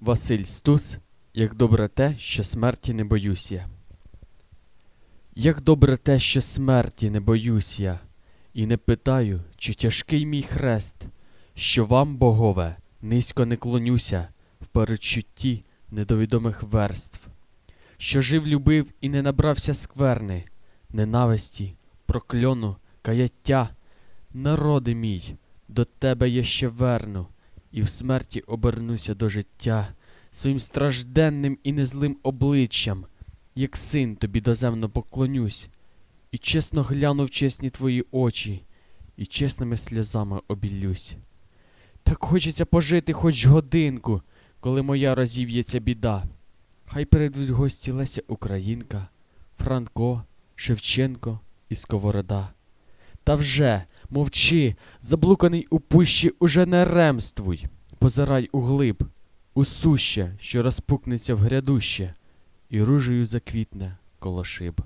Василь Стус, як добре те, що смерті не боюсь я. Як добре те, що смерті не боюсь я, і не питаю, чи тяжкий мій хрест, що вам, богове, низько не клонюся в передчутті недовідомих верств, що жив, любив і не набрався скверни, ненависті, прокльону, каяття. Народи мій, до тебе я ще верну, і в смерті обернуся до життя своїм стражденним і незлим обличчям, як син тобі доземно поклонюсь, і чесно гляну в чесні твої очі, і чесними сльозами обілюсь. Так хочеться пожити хоч годинку, коли моя розів'ється біда. Хай перейдуть гості Леся Українка, Франко, Шевченко і Сковорода. Та вже, мовчи, заблуканий у пущі, уже не ремствуй, позирай у глиб, у суще, що розпукнеться в грядуще, і ружею заквітне коло шиб.